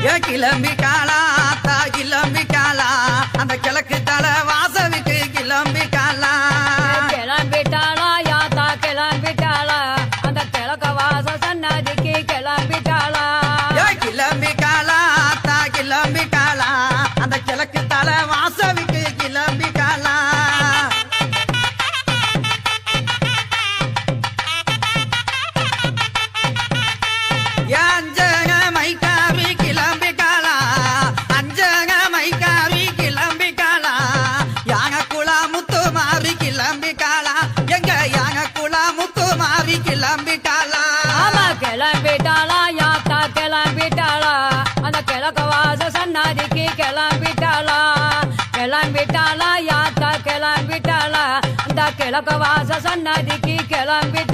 கிளம்பி காலா முத்து மாறி கிளம்பிட்டாளா எங்க யாக குளா முத்து மாறி கிளம்பிட்டாளா ஆமா கிளம்பிட்டாளா யாத்தா கிளம்பிட்டாளா அந்த கிழக்க வாச சன்னதிக்கு கிளம்பிட்டாளா கிளம்பிட்டாளா யாத்தா கிளம்பிட்டாளா அந்த கிழக்க வாச சன்னதிக்கு கிளம்பிட்டாளா